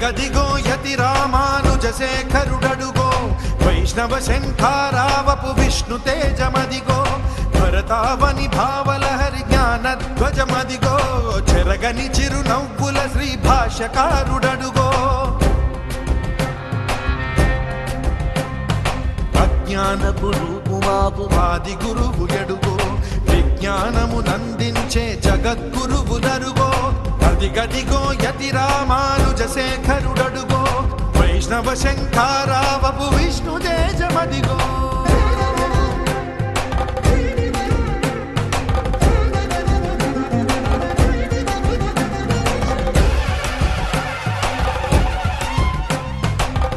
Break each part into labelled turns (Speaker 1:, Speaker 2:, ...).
Speaker 1: గదిగో యతి రామానుజశేఖరుడడుగో వైష్ణవ శంఖారావపు విష్ణు తేజమదిగో. భరతావని భావలహరి జ్ఞాన ధ్వజమదిగో చెరగని చిరునవ్వుల శ్రీ భాష్యకారుడడుగో అజ్ఞానపు రూపుమాపు వాది గురువు ఎడుగో. విజ్ఞానము నందించే జగద్గురువు నరుగో. దిగదిగో యతి రామానుజ శేఖరుడడుగో వైష్ణవ శంఖారావపు విష్ణు తేజమదిగో.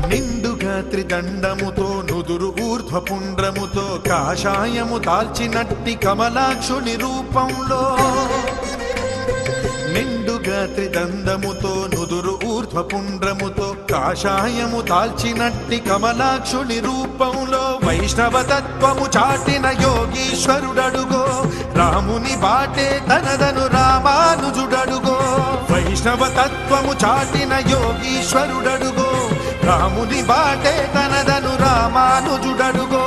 Speaker 1: నిండుగా త్రిదండముతో నుదురు ఊర్ధ్వపుండ్రముతో కాషాయము దాల్చినట్టి కమలాక్షుని రూపంలో. మెండుగా త్రిదండముతో నుదురు ఊర్ధ్వపుండ్రముతో కాషాయము దాల్చినట్టి కమలాక్షుని రూపంలో వైష్ణవ తత్వము చాటిన యోగీశ్వరుడడుగో రాముని బాటే తనదను రామానుజుడడుగో వైష్ణవ తత్వము చాటిన యోగీశ్వరుడడుగో రాముని బాటే తనదను రామానుజుడడుగో.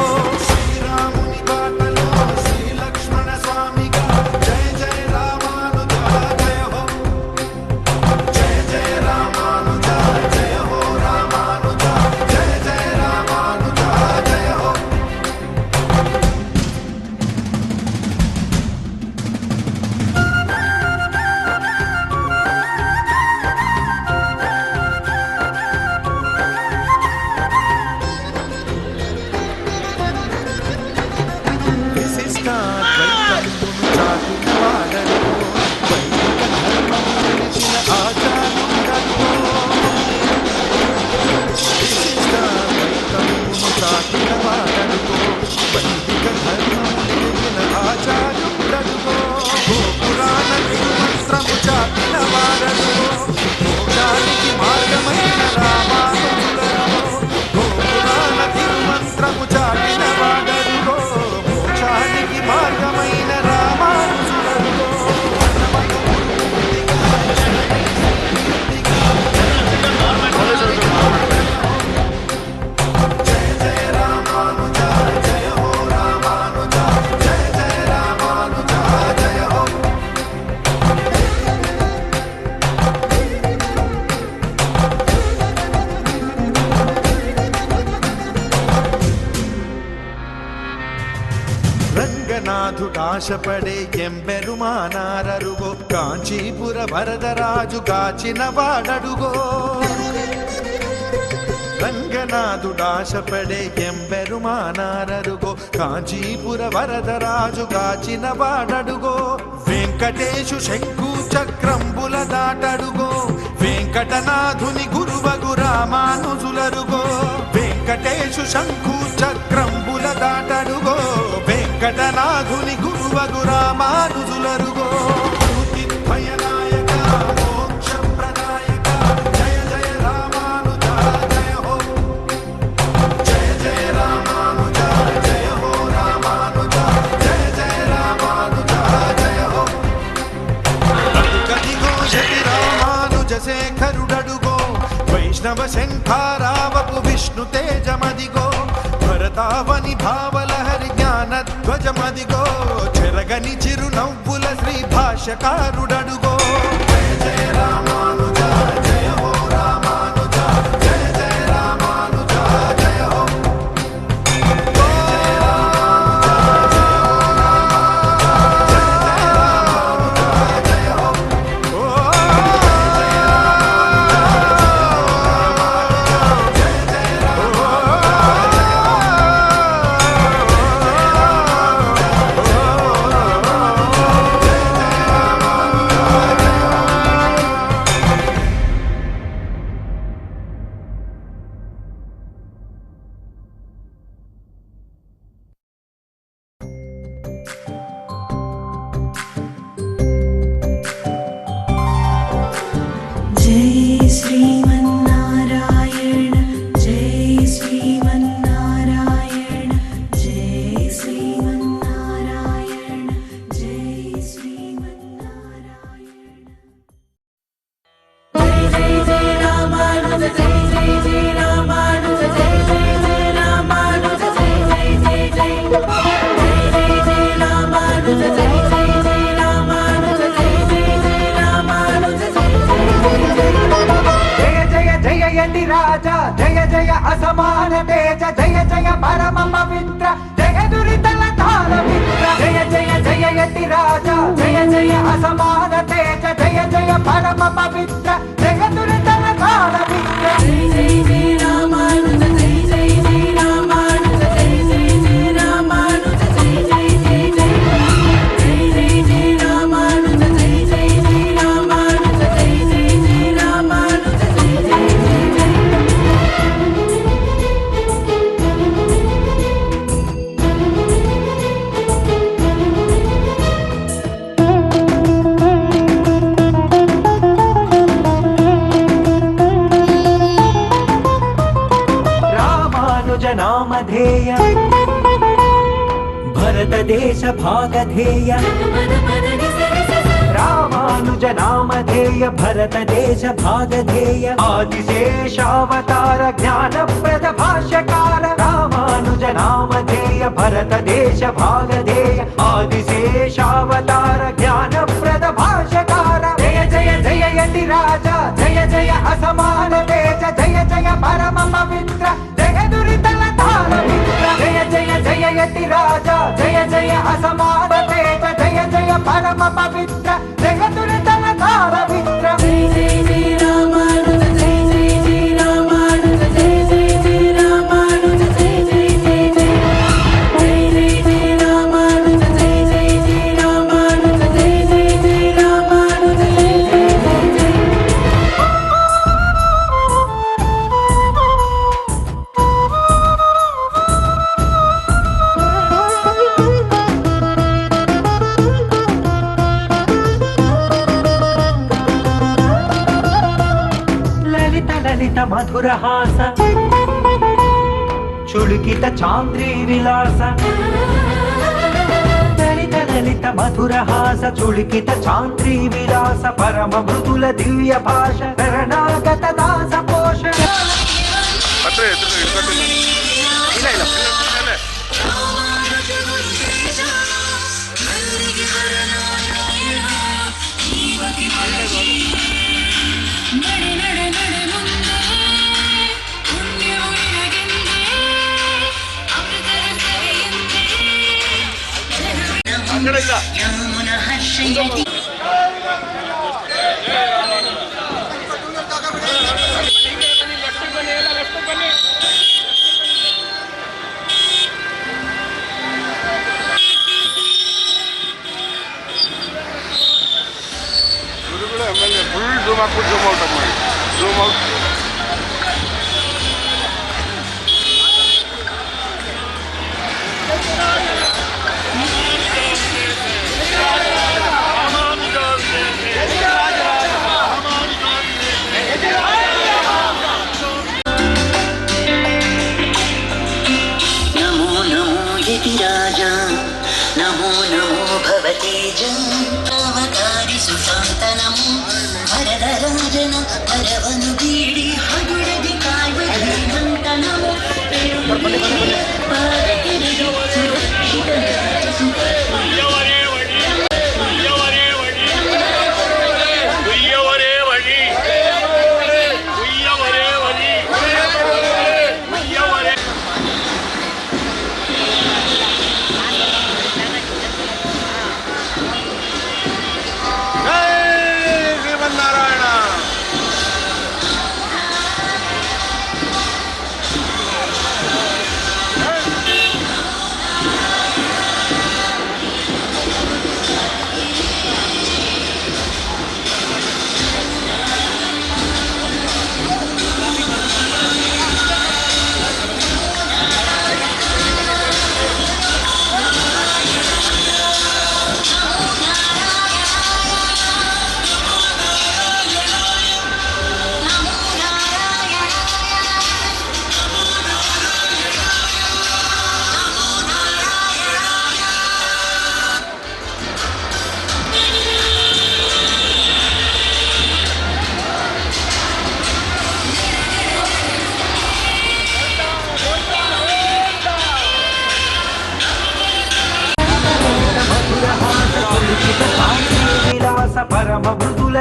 Speaker 1: రంగనాథుడాశపడే ఎంబెరుమానారరుగో కాంచీపుర వరదరాజు కాచిన వాడడుగో. రంగనాథుడాశపడే ఎంబెరుమానారరుగో కాంచీపుర వరదరాజు కాచిన వాడడుగో. వెంకటేశు శంకు చక్రంబుల దాటడుగో. వెంకటనాథుని గురువగు రామానుజులరుగో. వెంకటేశు శంకు చక్రం శంఖారావపు విష్ణు తేజమదిగో భరతావని భావలహరి జ్ఞాన ధ్వజమదిగో చెరగని చిరునవ్వుల శ్రీ భాష్యకారుడడుగో జయ జయ రామానుజ
Speaker 2: రాజా జయ జయ అసమాన తేజ జయ జయ పరమ పవిత్ర జయ దురితల తాళ మిత్ర జయ జయ జయ యతి రాజా జయ జయ అసమాన తేజ జయ జయ పరమ పవిత్ర भागधेय। भरत देश भागधेय।
Speaker 3: आदिशेषावतार ज्ञानप्रद भाष्यकार, रामानुजनामधेय भरतदेश
Speaker 2: भागधेय। आदिशेषावतार ज्ञानप्रद भाष्यकार, जय जय जय यति राजा जय जय असमान तेज जय जय परम पवित्र జయతి రాజా జయ జయ అసమాన జయ జయ పరమ పవిత్ర మధురహాస చుళుకిత చాంద్రీ విలాస లలిత లలిత మధురహాస చుళుకిత చాంద్రీ విలాస పరమ మృదుల దివ్య భాష శరణాగత దాస పోష
Speaker 4: ಹತ್ರ ಎದುರು ಹಿಡ್ಕೊಟ್ಟಿಲ್ಲ ಇಲ್ಲ ಇಲ್ಲ
Speaker 5: ready. నమో
Speaker 4: భవతేజం తవతారి సుశాంతనం. వరదరాజన వరవను గీడి హగుడది
Speaker 2: కాయమంతనం పాదతిరిగో సురక్షిత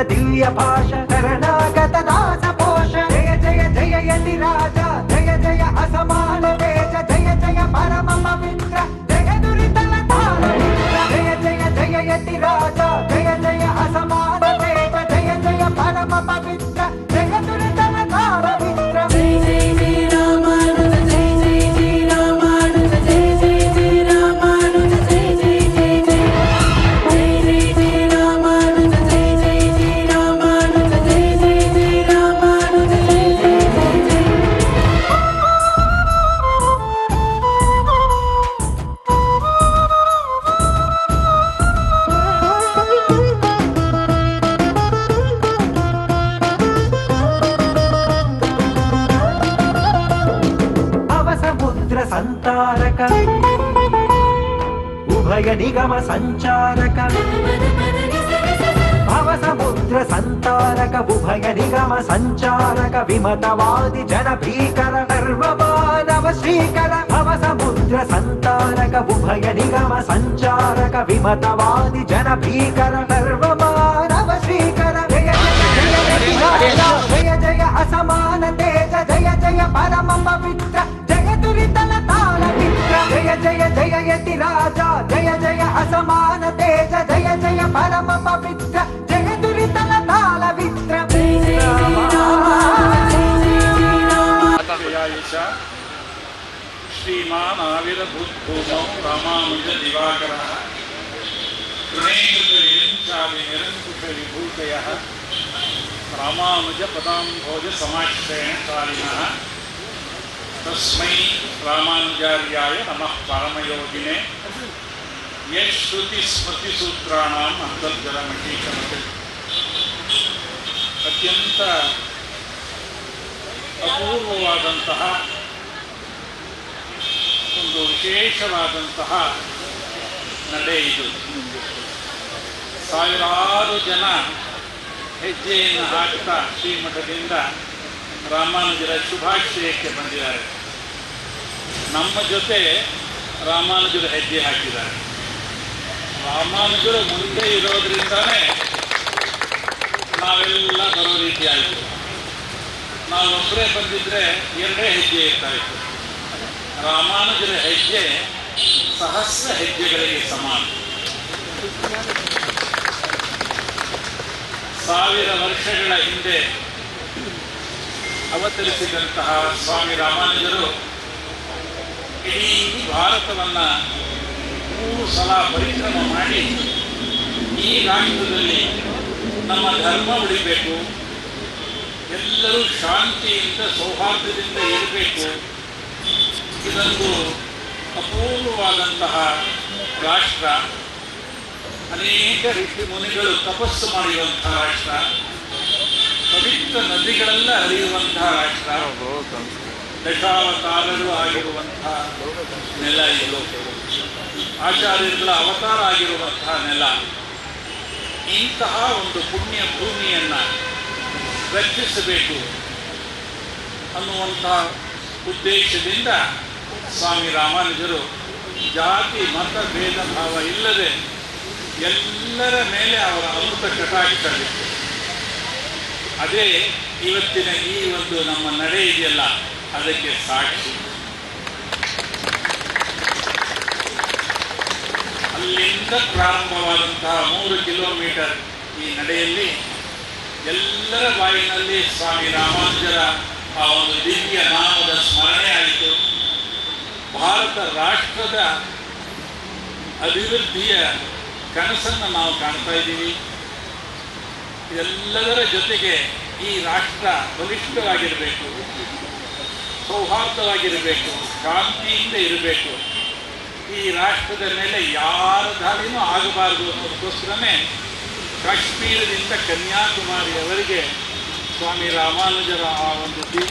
Speaker 2: దివ్య భాష. ఉభయ నిగమ సంచారక. భవసముద్ర సంతారక ఉభయ నిగమ సంచారక విమతవాది జన భీకర సర్వమానవ శ్రీకర భవసముద్ర సంతారక ఉభయ నిగమ సంచారక విమతవాది జన భీకర సర్వమానవ राजा,
Speaker 6: जय जय, असमान तेज, जय जय, परम पवित्र,
Speaker 7: जय दुरितल ताल वित्र। श्रीमान् आविरभूतभूमौ रामानुजदिवाकरः गुणेन्द्रनिरञ्चालिनिरङ्कुशविभूतयः रामानुजपदाम्भोजसमाश्रयेण कालिनः, तस्मै रामानुजार्याय नमः परमयोगिने। ಯತ್ ಶ್ರುತಿ ಸ್ಮೃತಿ ಸೂತ್ರಾಣ ಅಂತರ್ಜಲ ಮಠೀಕರಣತೆ ಅತ್ಯಂತ ಅಪೂರ್ವವಾದಂತಹ ಒಂದು ವಿಶೇಷವಾದಂತಹ ನಡೆ ಇದು. ಸಾವಿರಾರು ಜನ ಹೆಜ್ಜೆಯನ್ನು ಹಾಕ್ತಾ ಶ್ರೀಮಠದಿಂದ ರಾಮಾನುಜರ ಶುಭಾಶಯಕ್ಕೆ ಬಂದಿದ್ದಾರೆ. ನಮ್ಮ ಜೊತೆ ರಾಮಾನುಜರ ಹೆಜ್ಜೆ ಹಾಕಿದ್ದಾರೆ. ರಾಮಾನುಜರು ಮುಂದೆ ಇರೋದ್ರಿಂದಾನೇ ನಾವೆಲ್ಲ ಬರೋ ರೀತಿ ಆಯಿತು. ನಾವೊಬ್ಬರೇ ಬಂದಿದ್ರೆ ಎರಡೇ ಹೆಜ್ಜೆ ಇರ್ತಾ ಇತ್ತು. ರಾಮಾನುಜರ ಹೆಜ್ಜೆ ಸಹಸ್ರ ಹೆಜ್ಜೆಗಳಿಗೆ ಸಮಾನ. ಸಾವಿರ ವರ್ಷಗಳ ಹಿಂದೆ ಅವತರಿಸಿದಂತಹ ಸ್ವಾಮಿ ರಾಮಾನುಜರು ಇಡೀ ಭಾರತವನ್ನ ಮೂರು ಸಲ ಪರಿಶ್ರಮ ಮಾಡಿ ಈ ರಾಷ್ಟ್ರದಲ್ಲಿ ನಮ್ಮ ಧರ್ಮ ಉಳಿಬೇಕು, ಎಲ್ಲರೂ ಶಾಂತಿಯಿಂದ, ಸೌಹಾರ್ದದಿಂದ ಇರಬೇಕು. ಇದೊಂದು ಅಪೂರ್ವವಾದಂತಹ ರಾಷ್ಟ್ರ. ಅನೇಕ ಋಷಿ ಮುನಿಗಳು ತಪಸ್ಸು ಮಾಡಿರುವಂತಹ ರಾಷ್ಟ್ರ. ಪವಿತ್ರ ನದಿಗಳೆಲ್ಲ ಹರಿಯುವಂತಹ ರಾಷ್ಟ್ರ. ದಶಾವತಾರರು ಆಗಿರುವಂತಹ ನೆಲ ಇದು. ಆಚಾರ್ಯರುಗಳ ಅವತಾರ ಆಗಿರುವಂತಹ ನೆಲ. ಇಂತಹ ಒಂದು ಪುಣ್ಯ ಭೂಮಿಯನ್ನು ರಕ್ಷಿಸಬೇಕು ಅನ್ನುವಂತಹ ಉದ್ದೇಶದಿಂದ ಸ್ವಾಮಿ ರಾಮಾನುಜರು ಜಾತಿ, ಮತ, ಭೇದ, ಭಾವ ಇಲ್ಲದೆ ಎಲ್ಲರ ಮೇಲೆ ಅವರ ಅಮೃತ ಕಟಾಕ್ಷವಿತ್ತು ಅದೇ ಇವತ್ತಿನ ಈ ಒಂದು ನಮ್ಮ ನಡೆ ಇದೆಯಲ್ಲ, ಅದಕ್ಕೆ ಸಾಕ್ಷಿ. ಅಲ್ಲಿಂದ ಪ್ರಾರಂಭವಾದಂತಹ ಮೂರು ಕಿಲೋಮೀಟರ್ ಈ ನಡೆಯಲ್ಲಿ ಎಲ್ಲರ ಬಾಯಿನಲ್ಲಿ ಸ್ವಾಮಿ ರಾಮಾನುಜರ ಆ ಒಂದು ದಿವ್ಯ ನಾಮದ ಸ್ಮರಣೆ ಆಯಿತು. ಭಾರತ ರಾಷ್ಟ್ರದ ಅಭಿವೃದ್ಧಿಯ ಕನಸನ್ನು ನಾವು ಕಾಣ್ತಾ ಇದ್ದೀವಿ. ಎಲ್ಲದರ ಜೊತೆಗೆ ಈ ರಾಷ್ಟ್ರ ಬಲಿಷ್ಠವಾಗಿರಬೇಕು, ಸೌಹಾರ್ದವಾಗಿರಬೇಕು, ಶಾಂತಿಯಿಂದ ಇರಬೇಕು. ಈ ರಾಷ್ಟ್ರದ ಮೇಲೆ ಯಾರ ದಾಳಿನೂ ಆಗಬಾರದು ಅನ್ನೋದಕ್ಕೋಸ್ಕರನೇ ಕಾಶ್ಮೀರದಿಂದ ಕನ್ಯಾಕುಮಾರಿಯವರೆಗೆ ಸ್ವಾಮಿ ರಾಮಾನುಜರ ಆ ಒಂದು